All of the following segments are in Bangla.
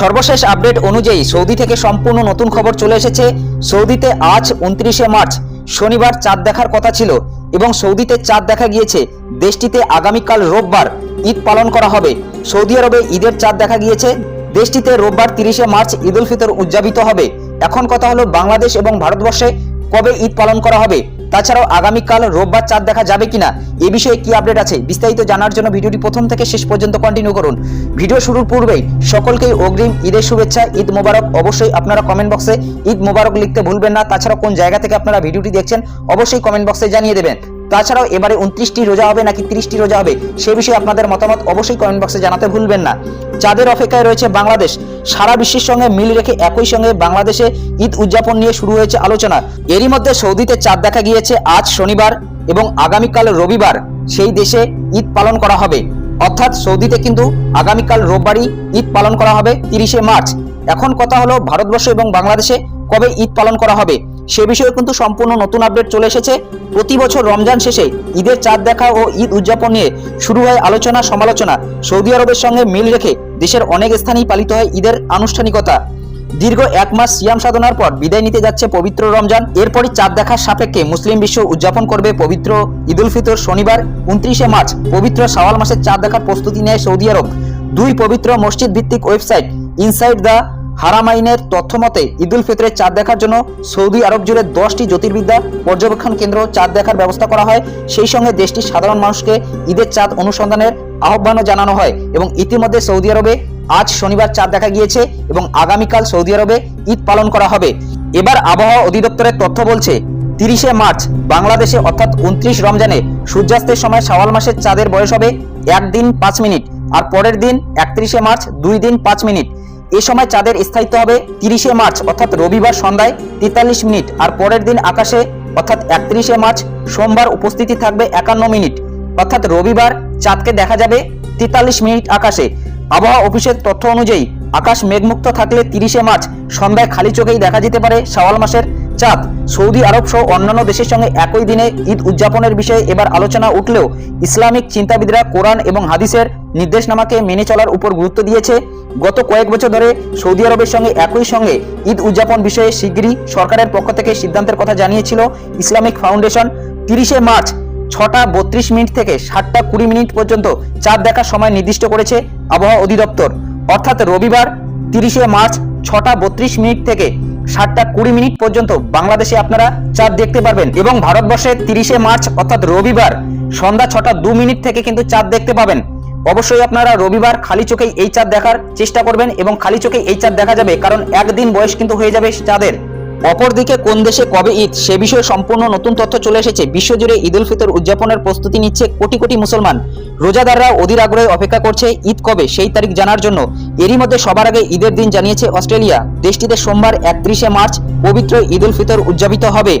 সর্বশেষ আপডেট অনুযায়ী সৌদি থেকে সম্পূর্ণ নতুন খবর চলে এসেছে। সৌদিতে আজ উনত্রিশে মার্চ, শনিবার চাঁদ দেখার কথা ছিল এবং সৌদিতে চাঁদ দেখা গিয়েছে। দেশটিতে আগামীকাল রোববার ঈদ পালন করা হবে। সৌদি আরবে ঈদের চাঁদ দেখা গিয়েছে। দেশটিতে রোববার তিরিশে মার্চ ঈদ উল ফিতর উদযাপিত হবে। এখন কথা হলো বাংলাদেশ এবং ভারতবর্ষে কবে ঈদ পালন করা হবে। তাছাড়াও আগামীকাল রোববার চাঁদ দেখা যাবে কিনা, এ বিষয়ে কি আপডেট আছে বিস্তারিত জানার জন্য ভিডিওটি প্রথম থেকে শেষ পর্যন্ত কন্টিনিউ করুন। ভিডিও শুরুর পূর্বেই সকলকেই অগ্রিম ঈদের শুভেচ্ছা, ঈদ মোবারক। অবশ্যই আপনারা কমেন্ট বক্সে ঈদ মোবারক লিখতে ভুলবেন না। তাছাড়া কোন জায়গা থেকে আপনারা ভিডিওটি দেখছেন, অবশ্যই কমেন্ট বক্সে জানিয়ে দেবেন। তাছাড়াও এবারে উনত্রিশটি রোজা হবে নাকি তিরিশটি রোজা হবে, সে বিষয়ে আপনাদের মতামত অবশ্যই কমেন্ট বক্সে জানাতে ভুলবেন না। চাঁদের অপেক্ষায় রয়েছে বাংলাদেশ, সারা বিশ্বের সঙ্গে মিল রেখে একই সঙ্গে বাংলাদেশে ঈদ উদযাপন নিয়ে শুরু হয়েছে আলোচনা। এরই মধ্যে সৌদিতে চাঁদ দেখা গিয়েছে আজ শনিবার এবং আগামীকাল রবিবার। সেই দেশে ঈদ পালন করা হবে। অর্থাৎ সৌদিতে কিন্তু আগামীকাল রোববারই ঈদ পালন করা হবে তিরিশে মার্চ। এখন কথা হলো ভারতবর্ষ এবং বাংলাদেশে কবে ঈদ পালন করা হবে? সে বিষয়ে কিন্তু সম্পূর্ণ নতুন আপডেট চলে এসেছে। প্রতি বছর রমজান শেষে ঈদের চাঁদ দেখা ও ঈদ উদযাপন নিয়ে শুরু হয় আলোচনা সমালোচনা। সৌদি আরবের সঙ্গে মিল রেখে দেশের অনেক স্থানেই পালিত হয় ঈদের আনুষ্ঠানিকতা। দীর্ঘ এক মাস সিয়াম সাধনার পর বিদায় নিতে যাচ্ছে পবিত্র রমজান। এরপরই চাঁদ দেখার সাপেক্ষে মুসলিম বিশ্ব উদযাপন করবে পবিত্র ঈদুল ফিতর শনিবার, উনত্রিশে মার্চ। পবিত্র শাওয়াল মাসের চাঁদ দেখার প্রস্তুতি নেয় সৌদি আরব। দুই পবিত্র মসজিদ ভিত্তিক ওয়েবসাইট ইনসাইড দ্য হারামাইনের তথ্য মতে ঈদুল ফিতরের চাঁদ দেখার জন্য সৌদি আরব জুড়ে দশটি জ্যোতির্বিদ্যা পর্যবেক্ষণ কেন্দ্র চাঁদ দেখার ব্যবস্থা করা হয়। সেই সঙ্গে দেশটির সাধারণ মানুষকে ঈদের চাঁদ অনুসন্ধানের আহ্বানও জানানো হয় এবং ইতিমধ্যে সৌদি আরবে আজ শনিবার চাঁদ দেখা গিয়েছে এবং আগামীকাল সৌদি আরবে ঈদ পালন করা হবে। এবার আবহাওয়া অধিদপ্তরের তথ্য বলছে, তিরিশে মার্চ বাংলাদেশে অর্থাৎ উনত্রিশ রমজানে সূর্যাস্তের সময় শাওয়াল মাসের চাঁদের বয়স হবে এক দিন পাঁচ মিনিট আর পরের দিন একত্রিশে মার্চ দুই দিন পাঁচ মিনিট। এ সময় চাঁদের স্থায়িত্ব হবে তিরিশে মার্চ, অর্থাৎ রবিবার সন্ধ্যায় তেতাল্লিশ মিনিট। আর পরের দিন আকাশে, অর্থাৎ একত্রিশে মার্চ, সোমবার উপস্থিতি থাকবে একান্ন মিনিট। অর্থাৎ রবিবার চাঁদকে দেখা যাবে তেতাল্লিশ মিনিট আকাশে। আবহাওয়া অফিসের তথ্য অনুযায়ী আকাশ মেঘমুক্ত থাকলে তিরিশে মার্চ সন্ধ্যায় খালি চোখেই দেখা যেতে পারে শাওয়াল মাসের চাঁদ, সৌদি আরব সহ অন্যান্য দেশের সঙ্গে একই দিনে ঈদ উদযাপনের বিষয়ে এবার আলোচনা উঠলেও ইসলামিক চিন্তাবিদরা কোরআন এবং হাদিসের নির্দেশনামাকে মেনে চলার উপর গুরুত্ব দিয়েছে। গত কয়েক বছর ধরে সৌদি আরবের সঙ্গে একই সঙ্গে ঈদ উদযাপন বিষয়ে শিগগিরই সরকারের পক্ষ থেকে সিদ্ধান্তের কথা জানিয়েছিল ইসলামিক ফাউন্ডেশন। তিরিশে মার্চ ছটা বত্রিশ মিনিট থেকে সাতটা কুড়ি মিনিট পর্যন্ত চাঁদ দেখার সময় নির্দিষ্ট করেছে আবহাওয়া অধিদপ্তর। অর্থাৎ রবিবার তিরিশে মার্চ ছটা বত্রিশ মিনিট থেকে সাতটা কুড়ি মিনিট পর্যন্ত বাংলাদেশে আপনারা চাঁদ দেখতে পারবেন এবং ভারতবর্ষে তিরিশে মার্চ অর্থাৎ রবিবার সন্ধ্যা ছটা দু মিনিট থেকে কিন্তু চাঁদ দেখতে পাবেন। অবশ্যই আপনারা রবিবার খালি চোখেই এই চাঁদ দেখার চেষ্টা করবেন এবং খালি চোখে এই চাঁদ দেখা যাবে, কারণ একদিন বয়স কিন্তু হয়ে যাবে চাঁদের। অপরদিকে কোন দেশে কবে ঈদ, সে বিষয়ে সম্পূর্ণ নতুন তথ্য চলে এসেছে। বিশ্বজুড়ে ঈদ উল ফিতর উদযাপনের প্রস্তুতি নিচ্ছে কোটি কোটি মুসলমান। রোজাদাররা অধীর আগ্রহে অপেক্ষা করছে ঈদ কবে, সেই তারিখ জানার জন্য। এরই মধ্যে সবার আগে ঈদের দিন জানিয়েছে অস্ট্রেলিয়া। দেশটিতে সোমবার একত্রিশে মার্চ পবিত্র ঈদ উল ফিতর উদযাপিত হবে।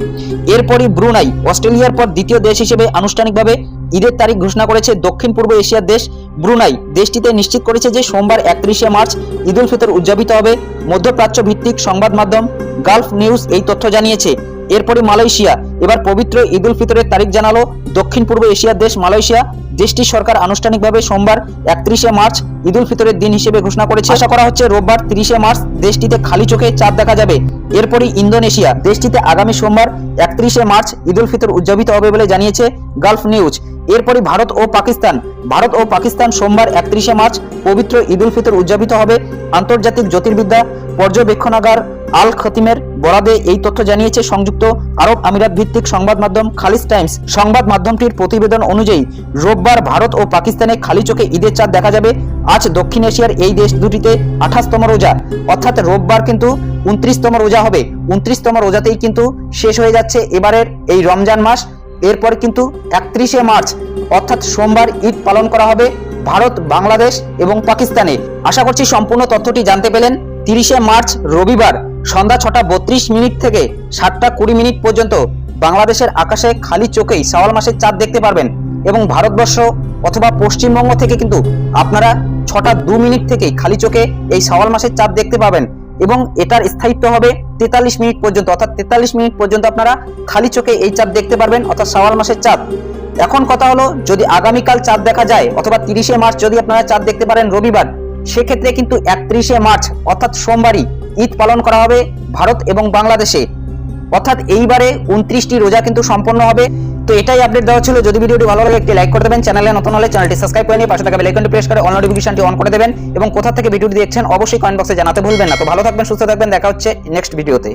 এরপরই ব্রুনাই, অস্ট্রেলিয়ার পর দ্বিতীয় দেশ হিসেবে আনুষ্ঠানিকভাবে ঈদের তারিখ ঘোষণা করেছে দক্ষিণ পূর্ব এশিয়ার দেশ। ব্রুনাই দেশটিতে নিশ্চিত করেছে যে সোমবার একত্রিশে মার্চ ঈদ উল ফিতর উদযাপিত হবে। মধ্যপ্রাচ্য ভিত্তিক সংবাদ মাধ্যম গালফ নিউজ এই তথ্য জানিয়েছে। এরপরে মালয়েশিয়া। এবার পবিত্র ঈদ উল ফিতরের তারিখ জানালো দক্ষিণ পূর্ব এশিয়ার দেশ মালয়েশিয়া। দেশটির সরকার আনুষ্ঠানিকভাবে সোমবার একত্রিশে মার্চ ঈদ উল ফিতরের দিন হিসেবে ঘোষণা করেছে। আশা করা হচ্ছে রোববার তিরিশে মার্চ দেশটিতে খালি চোখে চাঁদ দেখা যাবে। এরপরই ইন্দোনেশিয়া। দেশটিতে আগামী সোমবার একত্রিশে মার্চ ঈদ উল ফিতর উদযাপিত হবে বলে জানিয়েছে গালফ নিউজ। এরপরই ভারত ও পাকিস্তান, ভারত ও পাকিস্তান সোমবার একত্রিশে মার্চ পবিত্র ঈদ উল ফিতর উদযাপিত হবে। আন্তর্জাতিক জ্যোতির্বিদ্যা পর্যবেক্ষণাগার আল খতিমের বরাদে এই তথ্য জানিয়েছে সংযুক্ত আরব আমিরাত ভিত্তিক সংবাদ মাধ্যম খালিজ টাইমস। সংবাদ মাধ্যমটির প্রতিবেদন অনুযায়ী, রোববার ভারত ও পাকিস্তানে খালি চোখে ঈদের চাঁদ দেখা যাবে। আজ দক্ষিণ এশিয়ার এই দেশ দুটিতে আঠাশতম রোজা। অর্থাৎ রোববার কিন্তু উনত্রিশতম রোজা হবে। উনত্রিশতম রোজাতেই কিন্তু শেষ হয়ে যাচ্ছে এবারের এই রমজান মাস। এরপর কিন্তু একত্রিশে মার্চ, অর্থাৎ সোমবার ঈদ পালন করা হবে ভারত, বাংলাদেশ এবং পাকিস্তানে। আশা করছি সম্পূর্ণ তথ্যটি জানতে পেলেন। তিরিশে মার্চ, রবিবার, সন্ধ্যা ছটা বত্রিশ মিনিট থেকে সাতটা কুড়ি মিনিট পর্যন্ত বাংলাদেশের আকাশে খালি চোখেই শাওয়াল মাসের চাঁদ দেখতে পারবেন এবং ভারতবর্ষ অথবা পশ্চিমবঙ্গ থেকে কিন্তু আপনারা ছটা দু মিনিট থেকেই খালি চোখে এই শাওয়াল মাসের চাঁদ দেখতে পাবেন এবং এটার স্থায়িত্ব হবে তেতাল্লিশ মিনিট পর্যন্ত, অর্থাৎ তেতাল্লিশ মিনিট পর্যন্ত আপনারা খালি চোখে এই চাঁদ দেখতে পারবেন, অর্থাৎ সাওয়াল মাসের চাঁদ। এখন কথা হলো, যদি আগামীকাল চাঁদ দেখা যায়, অথবা তিরিশে মার্চ যদি আপনারা চাঁদ দেখতে পারেন রবিবার, সেক্ষেত্রে কিন্তু একত্রিশে মার্চ, অর্থাৎ সোমবারই ঈদ পালন করা হবে ভারত এবং বাংলাদেশে। অর্থাৎ এইবারে উনত্রিশটি রোজা কিন্তু সম্পন্ন হবে। তো এটাই আপডেট দেওয়া ছিল। যদি ভিডিওটি ভালো লাগে, একটি লাইক করে দেবেন। চ্যানেলে নতুন হলে চ্যানেলটি সাবস্ক্রাইব করে নিয়ে পাশে থাকা বেল আইকনটি প্রেস করে অল নোটিফিকেশনটি অন করে দেবেন এবং কোথা থেকে ভিডিওটি দেখছেন, অবশ্যই কমেন্ট বক্সে জানাতে ভুলবেন না। তো ভালো থাকবেন, সুস্থ থাকবেন। দেখা হচ্ছে নেক্সট ভিডিওতে